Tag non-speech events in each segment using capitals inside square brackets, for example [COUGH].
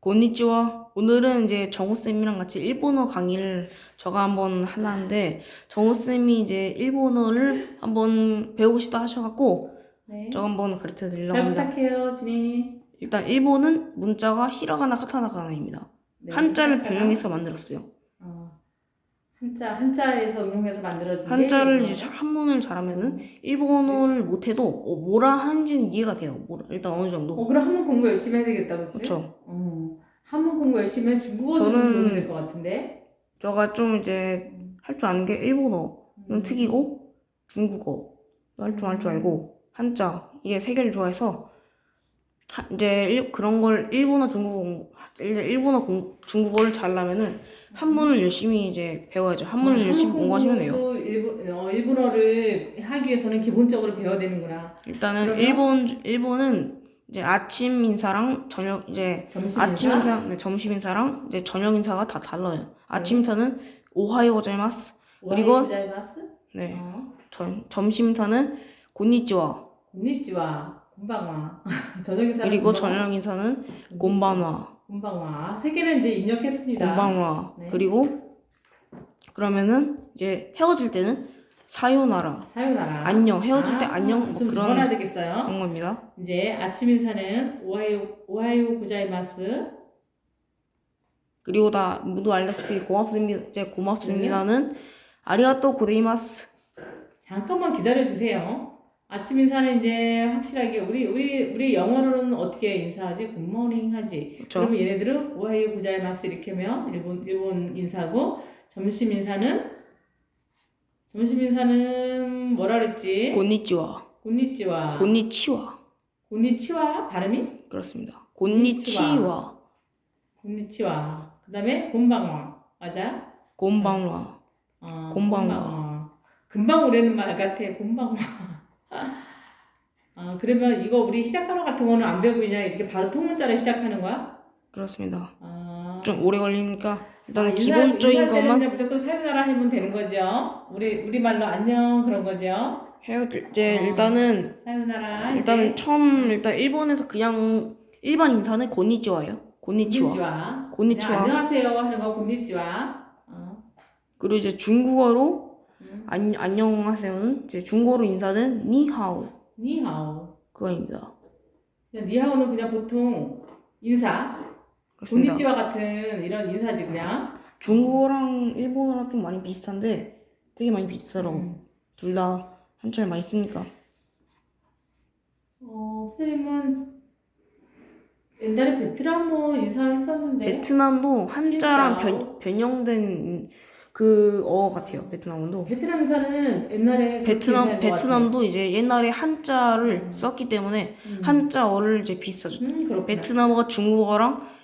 고니치와 오늘은 이제 정우쌤이랑 같이 일본어 강의를 제가 한번 하려는데 정우쌤이 이제 일본어를 한번 배우고 싶다 하셔갖고 네. 제가 한번 가르쳐 드리려고 잘 합니다. 부탁해요, 진이. 일단 일본은 문자가 히라가나 카타나 가나입니다. 네, 한자를 변형해서 만들었어요. 어, 한자 한자에서 응용해서 만들어진 한자를 게 이제 자- 한문을 잘하면은 일본어를 못해도 어, 뭐라 하는지는 이해가 돼요. 뭐라- 일단 어느 정도. 어, 그럼 한문 공부 열심히 해야 되겠다, 그치? 그렇죠. 어, 한문 공부 열심히 하면 중국어도 좀 저는- 도움이 될 것 같은데. 제가 좀 이제 할 줄 아는 게 일본어는 음. 특이고 중국어 할 줄 알 줄 알고 한자 이게 세 개를 좋아해서 하- 이제 일- 그런 걸 일본어 중국어 공- 이제 일본어 공, 중국어를 잘하려면은 한문을 열심히 이제 배워야죠. 한문을 어, 열심히 공부하시면 돼요. 일본, 어, 일본어를 하기 위해서는 기본적으로 배워야 되는구나. 일단은 그러면? 일본 일본은 이제 아침 인사랑 저녁 이제 점심 아침 인사? 인사, 네, 점심 인사랑 이제 저녁 인사가 다 달라요. 네. 아침 인사는 오하요 고자이마스. 그리고- 고자이마스? 네. 어, 점, 점심 인사는 곤니찌와. 곤니찌와, 곤방와. 저녁 인사 그리고 저녁 인사는 곤반와. 곤방와. 세 개는 이제 입력했습니다. 곤반와. 네. 그리고 그러면은 이제 헤어질 때는 사요나라. 사요나라. 안녕. 헤어질 때 안녕. 뭐 좀 그런- 적어놔야 되겠어요. 그런 겁니다. 이제 아침 인사는 오하이오 오하이오 구자이마스. 그리고 다 모두 알다시피 고맙습니다. 이제 고맙습니다는 아리가또 고데이마스. 잠깐만 기다려 주세요. 아침 인사는 이제 확실하게 우리 우리 우리 영어로는 어떻게 인사하지? 굿모닝 하지. 그렇죠. 그러면 얘네들은 오하이오 구자이마스 이렇게 하면 일본 일본 인사고 점심 인사는 점심 인사는 뭐라 그랬지? 곤니찌와. 곤니찌와 곤니치와. 곤니치와 발음이 그렇습니다. 곤니치와. 곤니치와 그다음에 곤방와 맞아? 곤방와. 어, 곤방와. 금방 오래는 말 같아. 곤방와. 아 [LAUGHS] 그러면 이거 우리 시작하는 같은 거는 안 배우고 그냥 이렇게 바로 통문자로 시작하는 거야? 그렇습니다. 아, 좀 오래 걸리니까 일단은 아, 인사- 기본적인 때는 것만 그냥 무조건 사요나라 하면 되는 거죠. 우리 우리 말로 안녕 그런 거죠. 헤어질 이제 어. 일단은 사요나라. 일단은 처음 일단 일본에서 그냥 일반 인사는 곤니치와예요. 곤니치와. 곤니치와. 곤니치와. 그냥 안녕하세요 하는 거 곤니치와. 어. 그리고 이제 중국어로 음. 안, 안녕하세요는 이제 중국어로 인사는 니하오 니하오. 그거입니다. 그냥 니하오는 그냥 보통 인사. 그렇습니다. 곤니치와 같은 이런 인사지 그냥. 중국어랑 일본어랑 좀 많이 비슷한데 되게 많이 비슷하더라고. 음. 둘다 한자를 많이 쓰니까. 어, 쌤은 옛날에 베트남어 인사했었는데 베트남도 한자랑 진짜? 변, 변형된 그 어 같아요. 베트남도. 베트남 인사는 옛날에 그렇게 베트남 인사한 것 베트남도 이제 옛날에 한자를 썼기 때문에. 음. 한자어를 이제 비슷하죠. 음, 그렇구나. 베트남어가 중국어랑 베-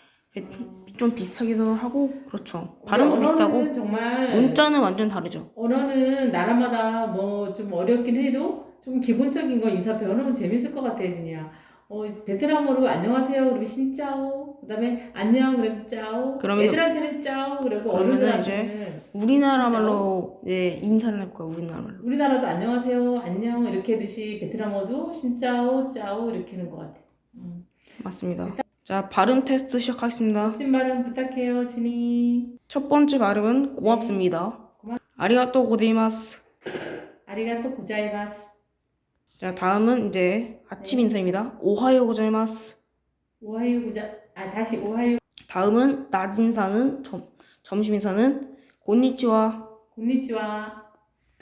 좀 비슷하기도 하고 그렇죠. 발음도 비슷하고 정말 문자는 완전 다르죠. 언어는 나라마다 뭐 좀 어렵긴 해도 좀 기본적인 거 인사 배워놓으면 재밌을 것 같아 진이야. 어, 베트남어로 안녕하세요 그러면 신짜오 그다음에 안녕 그러면 짜오 그러면- 애들한테는 짜오 그리고 어른들한테는 우리나라 말로 이제 인사를 해볼까요? 우리나라 말로. 우리나라도 안녕하세요 안녕 이렇게 하듯이 베트남어도 신짜오 짜오 이렇게 하는 것 같아. 음. 맞습니다. 자 발음 테스트 시작하겠습니다. 멋진 발음 부탁해요 진이. 첫 번째 발음은 고맙습니다. 고맙- 아리가또 고데이마스. 아리가토 고자이마스. 자 다음은 이제 아침 인사입니다. 오하요 고자이마스. 오하이오 고자 아 다시 오하이오 다음은 낮 인사는 점, 점심 인사는 곤니치와 곤니치와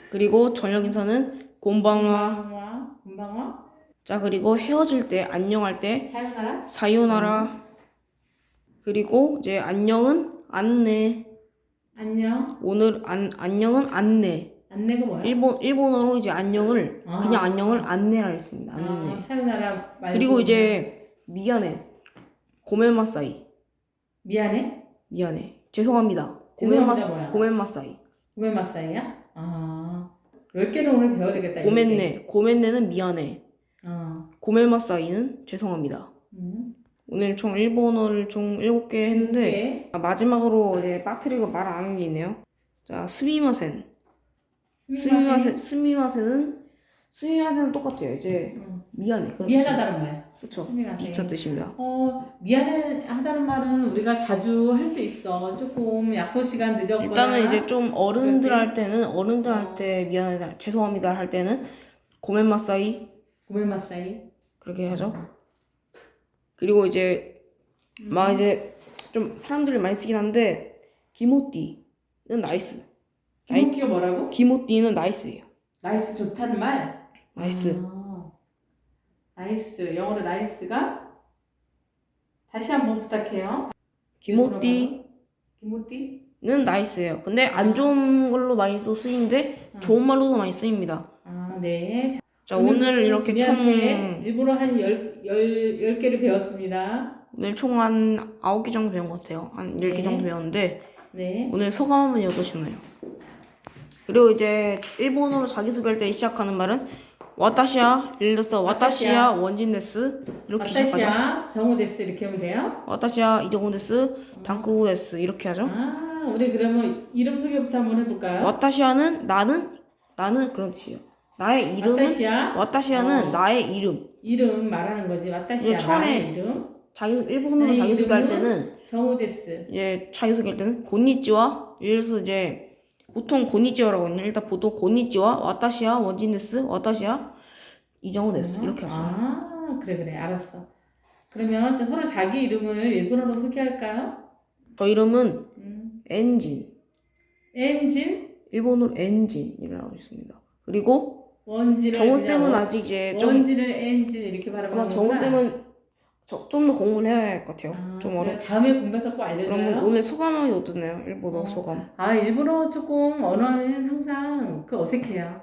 그리고 저녁 인사는 곤방와. 곤방와 곤방와 자 그리고 헤어질 때 안녕할 때 사요나라 사요나라. 그리고 이제 안녕은 안내. 안녕 오늘 안 안녕은 안내. 안내가 뭐야? 일본 일본어로 이제 안녕을 아. 그냥 안녕을 안내라 했습니다. 아, 안내. 사요나라 말고 그리고 이제 미안해. 고멘마사이. 미안해 미안해. 죄송합니다. 죄송합니다, 고멘마사 뭐야? 고멘마사이. 고멘 마사이야? 아 10개는 오늘 배워야 되겠다. 고멘네. 고멘네는 미안해. 어. 고멘마사이는 죄송합니다. 음. 오늘 총 일본어를 총 7개 했는데 아, 마지막으로 이제 빠트리고 말안 하는 게 있네요. 자, 스미마센. 스미마센 스미마센은 스미마센은 똑같아요. 이제 음. 미안해. 그렇지. 미안하다는 말. 안녕하세요. 비슷한 뜻입니다. 어, 미안하다는 말은 우리가 자주 할 수 있어. 조금 약속 시간 늦었거나. 일단은 이제 좀 어른들? 할 때는 어른들 어. 할때 미안하다 죄송합니다 할 때는 고멘마사이 고멘마사이. 그렇게 하죠. 그리고 이제 막 이제 좀 사람들이 많이 쓰긴 한데 기모띠는 나이스. 나이 기모티가 뭐라고? 기모띠는 나이스예요. 나이스 좋다는 말. 나이스. 아, 나이스. 영어로 나이스가 다시 한번 부탁해요. 기모띠는 기모티? 나이스예요. 근데 안 좋은 걸로 많이 또 쓰이는데 음. 좋은 말로도 많이 쓰입니다. 아, 네. 자, 자 오늘 이렇게 진이한테 총 일부러 한 열, 열, 열 개를 배웠습니다. 오늘 총한 아홉 개 정도 배운 것 같아요. 한열개 네. 정도 배웠는데 네. 오늘 소감은 어떠셨나요? 그리고 이제 일본어로 자기소개할 때 시작하는 말은 와타시야 예를 들어서 와타시야 원진데스 이렇게 시작하죠. 와타시야 정우데스 이렇게 하면 돼요. 와타시야 이정훈데스 당쿠데스 이렇게 하죠. 아, 우리 그러면 이름 소개부터 한번 해볼까요? 와타시야는 나는 나는 그런 뜻이에요. 나의 이름은 와타시야 와타시야는 어. 나의 이름. 이름 말하는 거지. 와타시야 이제 처음에 나의 이름 자기 일본어로 나의 자기소개할 이름은? 때는 정우데스. 이제 자기소개할 때는 곤니찌와 들어서 이제 보통 곤니찌와라고 하거든요. 일단 보통 곤니찌와 와타시야 원진데스 와타시야 이정훈데스 이렇게 하죠. 아, 그래 그래 알았어. 그러면 서로 자기 이름을 일본어로 소개할까요? 저 이름은 음. 엔진 엔진 일본어로 엔진이라고 있습니다. 그리고 원진을 정우 쌤은 원- 아직 이제 좀 원진을 엔진 이렇게 아마 정우 거구나. 쌤은 좀 더 공부를 해야 할 것 같아요. 아, 좀 어려. 그래, 다음에 공부해서 꼭 그러면 알려줘요. 오늘 소감이 어떻나요? 일본어 어. 소감. 아 일본어 조금 언어는 항상 그 어색해요.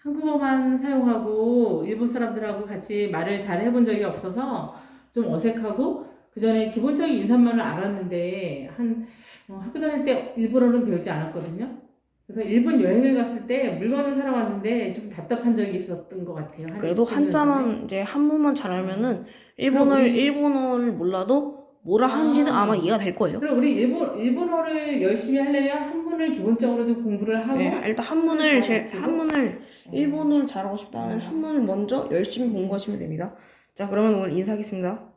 한국어만 사용하고 일본 사람들하고 같이 말을 잘 해본 적이 없어서 좀 어색하고 그 전에 기본적인 인사말을 알았는데 한 어, 학교 다닐 때 일본어는 배우지 않았거든요. 그래서 일본 여행을 갔을 때 물건을 사러 왔는데 좀 답답한 적이 있었던 것 같아요. 한 그래도 1년 전에. 한자만 이제 한문만 잘 알면은 일본어를 우리- 일본어를 몰라도 뭐라 하는지는 아. 아마 이해가 될 거예요. 그럼 우리 일본 일본어를 열심히 하려면 한문을 기본적으로 좀 공부를 하고 네, 일단 한문을 제 한문을 어, 일본어를 잘하고 싶다면 한문을 먼저 열심히 공부하시면 됩니다. 자, 그러면 오늘 인사하겠습니다.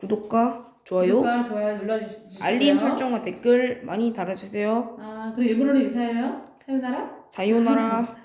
구독과 좋아요, 구독과 좋아요 눌러주시고요. 알림 설정과 댓글 많이 달아주세요. 아, 그리고 일본어로 인사해요. 사요나라. 사요나라. [LAUGHS]